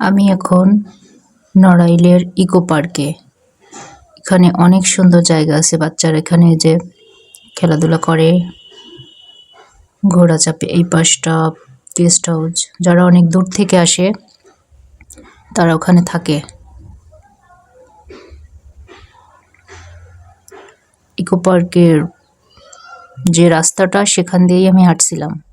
আমি এখন নড়াইলের ইকো পার্কে। এখানে অনেক সুন্দর জায়গা আছে বাচ্চারা এখানে যে খেলাধুলা করে। ঘোড়া চাপে এই পাশটা গেস্ট হাউস। যারা অনেক দূর থেকে আসে, তারা ওখানে থাকে। ইকো পার্কের যে রাস্তাটা, সেখান দিয়েই আমি হাঁটছিলাম।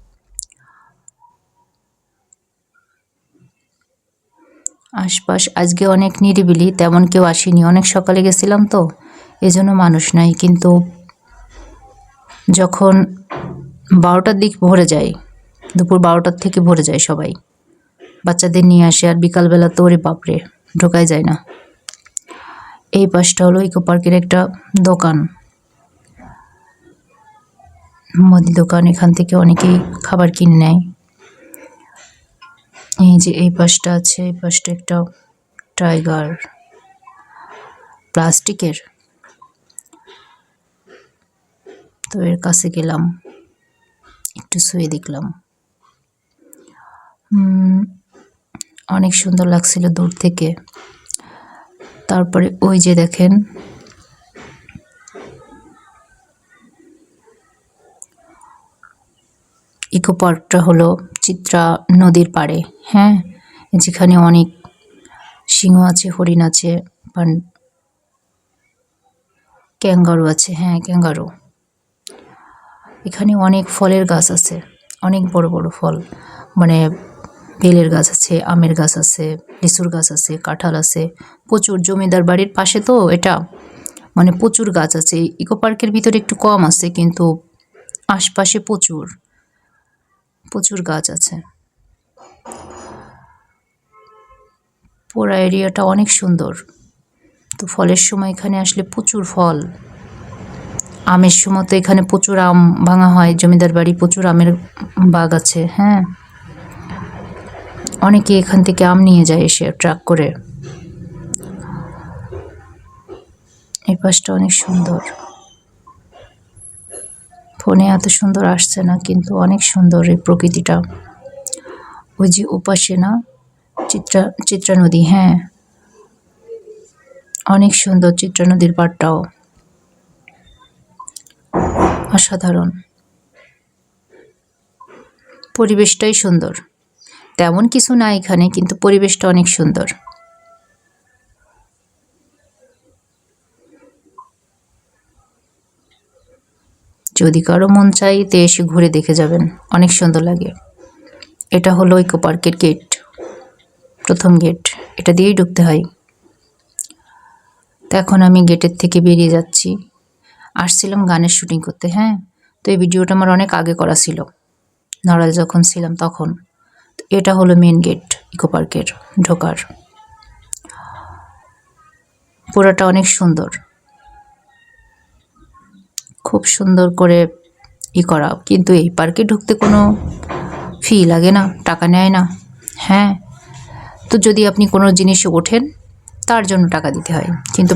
আশপাশ আজকে অনেক নিরিবিলি, তেমন কেউ আসেনি। অনেক সকালে গেছিলাম তো, এজন্য মানুষ নাই। কিন্তু যখন বারোটার দিক ভরে যায়, দুপুর বারোটার থেকে ভরে যায় সবাই। বাচ্চাদের নিয়ে আসে আর বিকালবেলা তো ওরে বাপরে, ঢোকাই যায় না। এই পাশটা হলো ইকো পার্কের একটা দোকান। মুদি দোকান, এখান থেকে অনেকেই খাবার কিনে নেয়। এই যে এই পাশটা আছে, এই পাশটা একটা টাইগার প্লাস্টিকের তো এর কাছে গেলাম, একটু শুয়ে দেখলাম। অনেক সুন্দর লাগছিল দূর থেকে। তারপরে ওই যে দেখেন ইকো পার্কটা হলো চিত্রা নদীর পাড়ে হ্যাঁ? যেখানে অনেক সিংহ আছে, হরিণ আছে, পান- ক্যাঙ্গারু আছে হ্যাঁ ক্যাঙ্গারু। এখানে অনেক ফলের গাছ আছে, অনেক বড় বড় ফল। মানে বেলের গাছ আছে, আমের গাছ আছে, লিচুর গাছ আছে, কাঁঠাল আছে। প্রচুর জমিদার বাড়ির পাশে তো এটা। মানে প্রচুর গাছ আছে। ইকো পার্কের ভিতরে একটু কম আছে, কিন্তু আশপাশে প্রচুর। প্রচুর গাছ আছে। পুরা এরিয়াটা অনেক সুন্দর। তো ফলের সময় এখানে আসলে প্রচুর ফল। আমের সময় তো এখানে প্রচুর আম ভাঙা হয়, জমিদার বাড়ি প্রচুর আমের বাগ আছে হ্যাঁ। অনেকে এখান থেকে আম নিয়ে যায় এসে ট্রাক করে। এই পাশটা অনেক সুন্দর। ফোনে এত সুন্দর আসছে না, কিন্তু অনেক সুন্দর এই প্রকৃতিটা। ওই যে উপাসে না, চিত্রা চিত্রা নদী হ্যাঁ। অনেক সুন্দর চিত্রা নদীর পাড়টাও। অসাধারণ। পরিবেশটাই সুন্দর। তেমন কিছু না এখানে, কিন্তু পরিবেশটা অনেক সুন্দর। যদি কারও মন চাই তে এসে ঘুরে দেখে যাবেন। অনেক সুন্দর লাগে। এটা হলো ইকো পার্কের গেট। প্রথম গেট। এটা দিয়েই ঢুকতে হয়। তো এখন আমি গেটের থেকে বেরিয়ে যাচ্ছি। আসছিলাম গানের শুটিং করতে হ্যাঁ? তো এই ভিডিওটা আমার অনেক আগে করা ছিল। নড়াল যখন ছিলাম তখন। এটা হলো মেন গেট ইকো পার্কের ঢোকার। পুরোটা অনেক সুন্দর। খুব সুন্দর করে ই করা কিন্তু এই পার্কে ঢুকতে কোনো ফি লাগে না, টাকা নেয় না। হ্যাঁ তো যদি আপনি কোনো জিনিসে ওঠেন, তার জন্য টাকা দিতে হয়। কিন্তু